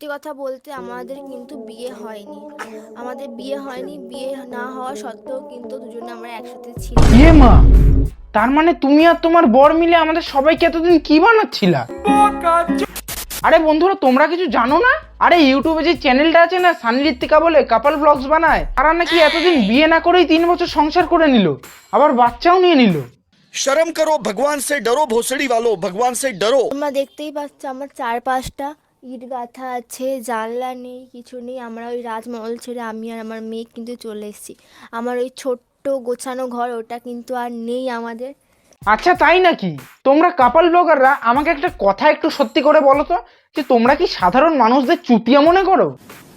সত্যি কথা বলতে আমাদের কিন্তু বিয়ে হয়নি। আমাদের বিয়ে হয়নি বিয়ে না হওয়া সত্ত্বেও কিন্তু দুজনে আমরা একসাথে ছিলাম। এ মা তার মানে তুমি আর তোমার বর মিলে আমাদের সবাইকে এতদিন কি বানাচ্ছিলা? আরে বন্ধুরা তোমরা কিছু জানো না? আরে ইউটিউবে যে চ্যানেলটা আছে না সানলিত্তিকা বলে কাপাল ব্লগস বানায় তারা নাকি হ্যাঁ। এতদিন বিয়ে না করেই তিন বছর সংসার করে নিল আবার বাচ্চাও নিয়ে নিল। শরম করো ভগবান সে ডরো ভোসড়ি ভালো ভগবান সে ডরো। আমরা দেখতেই পাচ্ছি আমার চার পাঁচটা ইট গাঁথা আছে জানলা নেই কিছু নেই। আমরা ওই রাজমহল ছেড়ে আমি আর আমার মেয়ে কিন্তু চলে এসেছি। আমার ওই ছোট্ট গোছানো ঘর ওটা কিন্তু আর নেই আমাদের। আচ্ছা তাই নাকি? তোমরা কাপাল ব্লগাররা আমাকে একটা কথা একটু সত্যি করে বলো তো যে তোমরা কি সাধারণ মানুষদের চুতিয়া মনে করো?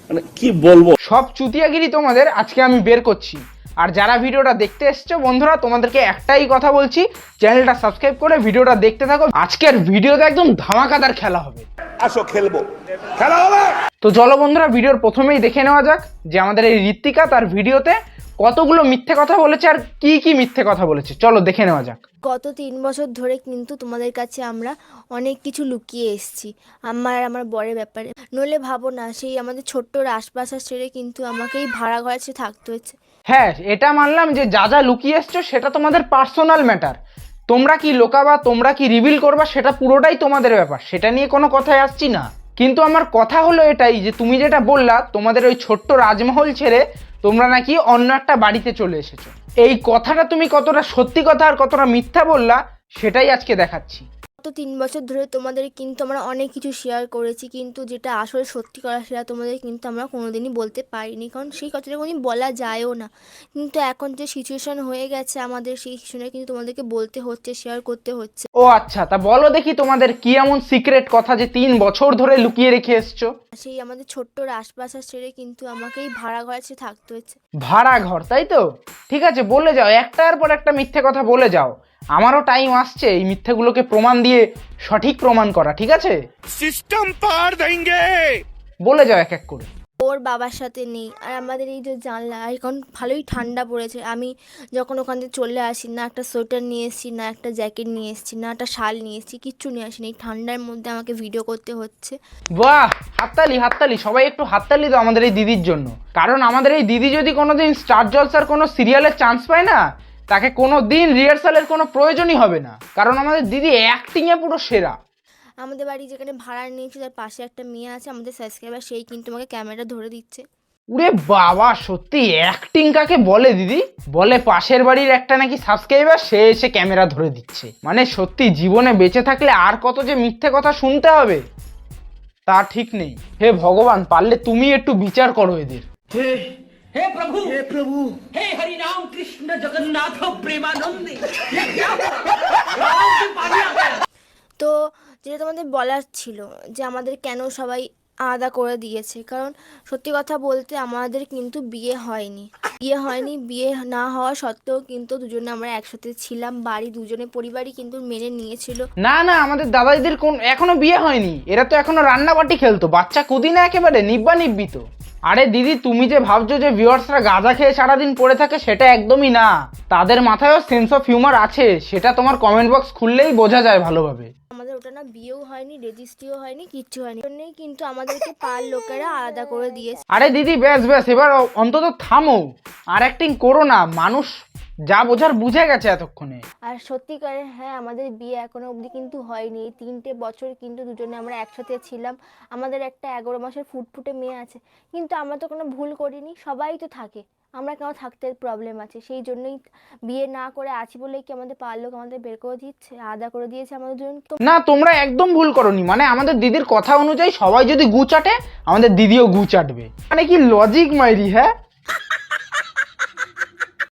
মানে কি বলব? সব চুতিয়াগিরি তোমাদের আজকে আমি বের করছি। আর যারা ভিডিওটা দেখতে এসছো বন্ধুরা তোমাদেরকে একটাই কথা বলছি চ্যানেলটা সাবস্ক্রাইব করে ভিডিওটা দেখতে থাকো। আজকের ভিডিওতে একদম ধামাকাদার খেলা হবে। আসো খেলব। খেলা হবে! তো চলো বন্ধুরা ভিডিওর প্রথমেই দেখে নেওয়া যাক যে আমাদের এই ঋত্বিকা তার ভিডিওতে কতগুলো মিথ্যে কথা বলেছে আর কি কি মিথ্যে কথা বলেছে? চলো দেখে নেওয়া যাক। গত তিন বছর ধরে কিন্তু তোমাদের কাছে আমরা অনেক কিছু লুকিয়ে এসেছি। আমার আমার বরের ব্যাপারে। নইলে ভাবো না সেই আমাদের ছোট্ট রাসবাসা ছেড়ে কিন্তু আমাকেই ভাড়া ঘরে ছেড়ে থাকতে হয়েছে। হ্যাঁ এটা মানলাম যে যা যা লুকিয়ে এসছো সেটা তোমাদের পার্সোনাল ম্যাটার। তোমরা কি লোকাবা তোমরা কি রিভিল করবা সেটা পুরোটাই তোমাদের ব্যাপার। সেটা নিয়ে কোনো কথায় আসছি না। কিন্তু আমার কথা হলো এটাই যে তুমি যেটা বললা তোমাদের ওই ছোট্ট রাজমহল ছেড়ে তোমরা নাকি অন্য একটা বাড়িতে চলে এসেছ। এই কথাটা তুমি কতটা সত্যি কথা আর কতটা মিথ্যা বললা, সেটাই আজকে দেখাচ্ছি। গত তিন বছর ধরে তোমাদের কিন্তু আমরা অনেক কিছু শেয়ার করেছি, কিন্তু যেটা আসলে সত্যি করা সেটা তোমাদের কিন্তু আমরা কোনোদিনই বলতে পারিনি, কারণ সেই কথাটা কোনোদিন বলা যায়ও না। কিন্তু এখন যে সিচুয়েশন হয়ে গেছে আমাদের, সেই সিচুয়েশনে কিন্তু তোমাদেরকে বলতে হচ্ছে শেয়ার করতে হচ্ছে। ও আচ্ছা তা বলো দেখি তোমাদের কি এমন সিক্রেট কথা যে তিন বছর ধরে লুকিয়ে রেখে এসছো? সেই আমাদের ছোট্ট রাজপ্রাসাদ ছেড়ে কিন্তু আমাকেই ভাড়া ঘরে থাকতে হয়েছে। ভাড়া ঘর তাই তো? ঠিক আছে বলে যাও একটার পর একটা মিথ্যে কথা বলে যাও। আমারও টাইম আসছে এই মিথ্যেগুলোকে প্রমাণ দিয়ে সঠিক প্রমাণ করা ঠিক আছে? সিস্টেম পার দেঙ্গে বলে যাও এক এক করে। ওর বাবার সাথে নেই। আর আমাদের এই যে জানলা, এখন ভালোই ঠান্ডা পড়েছে। আমি যখন ওখান থেকে চলে আসি, না একটা সোয়েটার নিয়ে এসেছি, না একটা জ্যাকেট নিয়ে এসেছি, না একটা শাল নিয়ে এসেছি, কিচ্ছু নিয়ে আসিনি। এই ঠান্ডার মধ্যে আমাকে ভিডিও করতে হচ্ছে। বাহ! হাততালি হাততালি। সবাই একটু হাততালি তো আমাদের এই দিদির জন্য। কারণ আমাদের এই দিদি যদি কোনোদিন স্টার জলসার কোনো সিরিয়ালের চান্স পায় না, তাকে কোনো দিন রিহার্সালের কোনো প্রয়োজনই হবে না। কারণ আমাদের দিদি অ্যাক্টিংয়ে পুরো সেরা। আমাদের বাড়ি যেখানে ভাড়া নিয়েছি তার পাশে একটা মেয়ে আছে আমাদের সাবস্ক্রাইবার সেই কিন্তু আমাকে ক্যামেরা ধরে দিচ্ছে উরে বাবা সত্যি অ্যাক্টিং কাকে বলে দিদি বলে পাশের বাড়ির একটা নাকি সাবস্ক্রাইবার সে এসে ক্যামেরা ধরে দিচ্ছে মানে সত্যি জীবনে বেঁচে থাকলে আর কত যে মিথ্যে কথা শুনতে হবে তা ঠিক নেই হে ভগবান পারলে তুমি একটু বিচার করো এদের हे प्रभु हे प्रभु हे हरि राम कृष्ण जगन्नाथ प्रेमानंद যেটা তোমাদের বলার ছিল যে আমাদের কেন সবাই আলাদা করে দিয়েছে। কারণ সত্যি কথা বলতে আমাদের কিন্তু বিয়ে হয়নি। বিয়ে হয়নি, বিয়ে না হওয়া সত্ত্বেও কিন্তু দুজনে আমরা একসাথে ছিলাম। বাড়ি দুজনে পরিবারই কিন্তু মেনে নিয়েছিল। না না, আমাদের দাদাদিদের কোন এখনও বিয়ে হয়নি। এরা তো এখনও রান্নাবাটি খেলতো। বাচ্চা কুদি না একেবারে নিব্বা নিব্বি তো আরে দিদি, তুমি যে ভাবছ যে ভিউয়ার্সরা গাঁজা খেয়ে সারাদিন পড়ে থাকে, সেটা একদমই না। তাদের মাথায়ও সেন্স অফ হিউমার আছে। সেটা তোমার কমেন্ট বক্স খুললেই বোঝা যায় ভালোভাবে। আমাদের ওটা না বিয়েও হয়নি রেজিস্ট্রিও হয়নি কিচ্ছু হয়নি। জন্যই কিন্তু আমাদেরকে পার লোকেরা আলাদা করে দিয়েছে। আরে দিদি ব্যাস ব্যাস এবার অন্তত থামো। আর অ্যাক্টিং করো না মানুষ যা বোঝার বুঝে গেছে এতক্ষণে। আর সত্যিকারে হ্যাঁ আমাদের বিয়ে এখনও অবধি কিন্তু হয়নি। এই তিনটে বছর কিন্তু দুজনে আমরা একসাথে ছিলাম। আমাদের একটা এগারো মাসের ফুটফুটে মেয়ে আছে। কিন্তু আমরা তো কোনো ভুল করিনি সবাই তো থাকে। আমরা কেন থাকতে প্রবলেম আছে? সেই জন্যই বিয়ে না করে আছি বলেই কি আমাদের পাড়ার লোক আমাদের বের করে দিচ্ছে আদা করে দিয়েছে আমাদের জন্য না তোমরা একদম ভুল করনি। মানে আমাদের দিদির কথা অনুযায়ী সবাই যদি গু চাটে আমাদের দিদিও গু চাটবে। মানে কি লজিক মাইরি হ্যাঁ?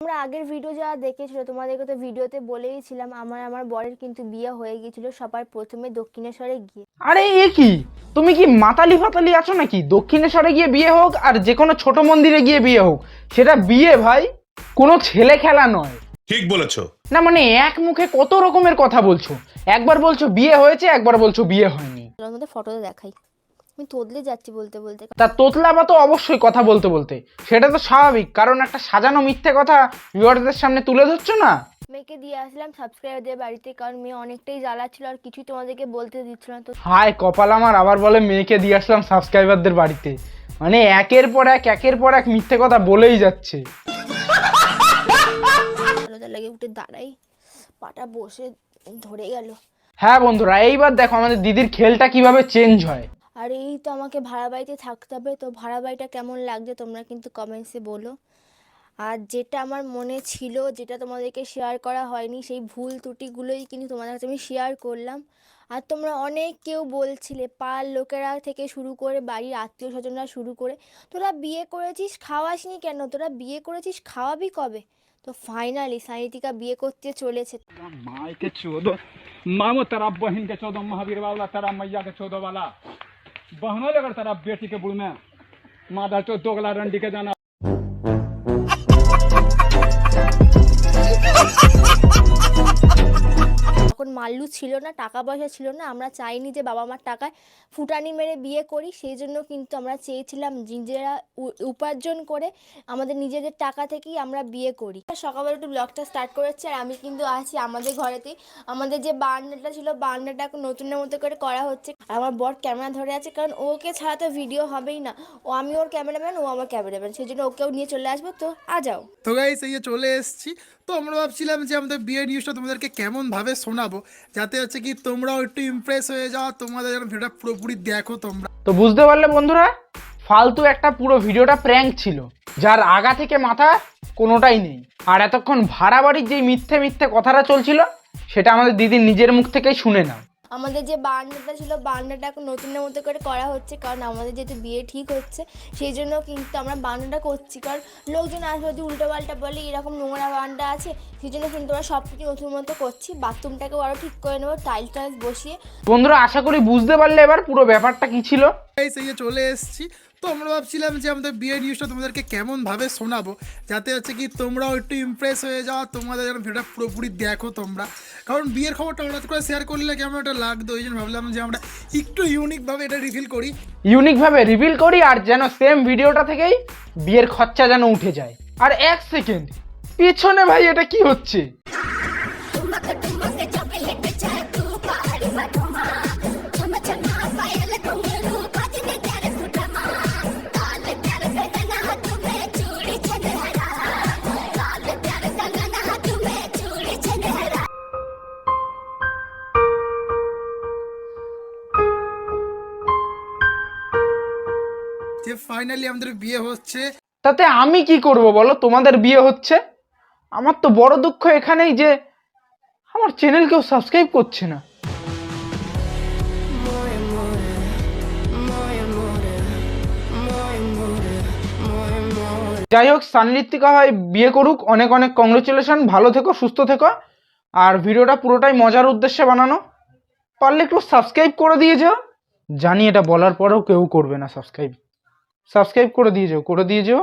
আমরা আগের ভিডিও যারা দেখেছিল তোমাদেরকে তো ভিডিওতে বলেইছিলাম আমার আমার বরের কিন্তু বিয়ে হয়ে গিয়েছিল সবার প্রথমে দক্ষিণেশ্বরে গিয়ে। আরে এ কি? তুমি কি মাতালি ফাতালি আছো নাকি? দক্ষিণেশ্বরে গিয়ে বিয়ে হোক আর যে কোনো ছোট মন্দিরে গিয়ে বিয়ে হোক। সেটা বিয়ে ভাই কোনো ছেলে খেলা নয়। ঠিক বলেছ। না মানে এক মুখে কত রকমের কথা বলছো? একবার বলছো বিয়ে হয়েছে একবার বলছো বিয়ে হয়নি। মধ্যে ফটোতে দেখাই। আমি তোদলে যাচ্ছি বলতে বলতে। তা তোতলাবা তো অবশ্যই কথা বলতে বলতে। সেটা তো স্বাভাবিক কারণ একটা সাজানো মিথ্যে কথা ভিউয়ারদের সামনে তুলে ধরছো না? মেয়েকে দিয়ে আসলাম সাবস্ক্রাইবারদের বাড়িতে কারণ মেয়ে অনেকটাই জ্বালা ছিল আর কিছুই তোমাদেরকে বলতে দিচ্ছিল না। তো হায় কপাল আমার আবার বলে মেয়েকে দিয়ে আসলাম সাবস্ক্রাইবারদের বাড়িতে। মানে একের পর এক একের পর এক মিথ্যে কথা বলেই যাচ্ছে। লাগে উঠে দাঁড়াই পাটা বসে ধরে গেল। হ্যাঁ বন্ধুরা এইবার দেখো আমাদের দিদির খেলটা কীভাবে চেঞ্জ হয়। আর এই তো আমাকে ভাড়া বাড়িতে থাকতে হবে তো ভাড়া বাড়িটা কেমন লাগছে তোমরা কিন্তু কমেন্টসে বলো। আর যেটা আমার মনে ছিল যেটা তোমাদেরকে শেয়ার করা হয়নি, সেই ভুল ত্রুটিগুলোই কিন্তু তোমাদের কাছে আমি শেয়ার করলাম। আর তোমরা অনেক কেউ বলছিলে পার লোকেরা থেকে শুরু করে বাড়ির আত্মীয় স্বজনরা শুরু করে, তোরা বিয়ে করেছিস, খাওয়াসনি কেন? তোরা বিয়ে করেছিস, খাওয়াবি কবে? তো ফাইনালি সানিতিকা বিয়ে করতে চলেছে। মাইকে চোদ, মামো তার বহিনকে চোদ, মহাবীর বাবলা তারা মাইয়াকে চোদ বালা বহনো তারা বেটিকে বুড় মাদার চোদ দোগলা জানা। মাল্লু ছিল না, টাকা পয়সা ছিল না, আমরা চাইনি যে বাবা মার টাকায় ফুটানি মেরে বিয়ে করি, সেই জন্য কিন্তু আমরা চেয়েছিলাম নিজেরা উপার্জন করে আমাদের নিজেদের টাকা থেকেই আমরা বিয়ে করি। সকালবেলা একটু ব্লগটা স্টার্ট করেছি আর আমি কিন্তু আছি আমাদের ঘরেতেই। আমাদের যে বার্নাটা ছিল এখন নতুনের মতো করে করা হচ্ছে। আমার বর ক্যামেরা ধরে আছে, কারণ ওকে ছাড়া তো ভিডিও হবেই না। ও, আমি ওর ক্যামেরাম্যান, ও আমার ক্যামেরাম্যান, সেই জন্য ওকেও নিয়ে চলে আসব, তো আ যাও। তো গাইস এই চলে এসেছি। তো আমরা ভাবছিলাম যে আমাদের বিয়ের নিউজটা তোমাদেরকে কেমনভাবে শোনাবো, যাতে হচ্ছে কি তোমরাও একটু ইমপ্রেস হয়ে যাও, তোমাদের যেন ভিডিওটা পুরোপুরি দেখো তোমরা। তো বুঝতে পারলে বন্ধুরা? ফালতু একটা পুরো ভিডিওটা প্র্যাঙ্ক ছিল, যার আগা থেকে মাথা কোনোটাই নেই। আর এতক্ষণ ভাড়া বাড়ির যে মিথ্যে মিথ্যে কথাটা চলছিল, সেটা আমাদের দিদির নিজের মুখ থেকেই শুনে নাও। আমাদের যে বান্ডাটা ছিল বান্ডাটা এখন নতুনের মতো করে করা হচ্ছে কারণ আমাদের যেহেতু বিয়ে ঠিক হচ্ছে সেই জন্য কিন্তু আমরা বার্নাটা করছি। কারণ লোকজন আসবে যদি উল্টো পাল্টা বলে এরকম নোংরা বান্ডা আছে সেই জন্য কিন্তু আমরা সব কিছু নতুন মতো করছি। বাথরুমটাকেও আরও ঠিক করে নেব টাইল টাইলস বসিয়ে। বন্ধুরা আশা করি বুঝতে পারলে এবার পুরো ব্যাপারটা কী ছিল? এই চলে এসেছি। তো আমরা ভাবছিলাম যে আমাদের বিয়ের নিউজটা তোমাদেরকে কেমনভাবে শোনাবো, যাতে হচ্ছে কি তোমরাও একটু ইমপ্রেস হয়ে যাও, তোমাদের যেন ভিডিওটা পুরোপুরি দেখো তোমরা। কারণ বিয়ের খবরটা হঠাৎ করে শেয়ার করলে কেমন একটা লাগতো, ওই জন্য ভাবলাম যে আমরা একটু ইউনিকভাবে এটা রিভিল করি। ইউনিকভাবে রিভিল করি আর যেন সেম ভিডিওটা থেকেই বিয়ের খরচা যেন উঠে যায়। আর এক সেকেন্ড পিছনে ভাই এটা কি হচ্ছে? ফাইনালি আমাদের বিয়ে হচ্ছে। তাতে আমি কি করব বলো? তোমাদের বিয়ে হচ্ছে? আমার তো বড় দুঃখ এখানেই যে আমার চ্যানেল কেউ সাবস্ক্রাইব করছে না। যাই হোক সানঋত্বিকা হয় বিয়ে করুক। অনেক অনেক কংগ্রেচুলেশন ভালো থেকো সুস্থ থেকো। আর ভিডিওটা পুরোটাই মজার উদ্দেশ্যে বানানো। পারলে একটু সাবস্ক্রাইব করে দিয়ে যাও। জানি এটা বলার পরেও কেউ করবে না সাবস্ক্রাইব সাবস্ক্রাইব করে দিয়ে যেও করে দিয়ে যাও।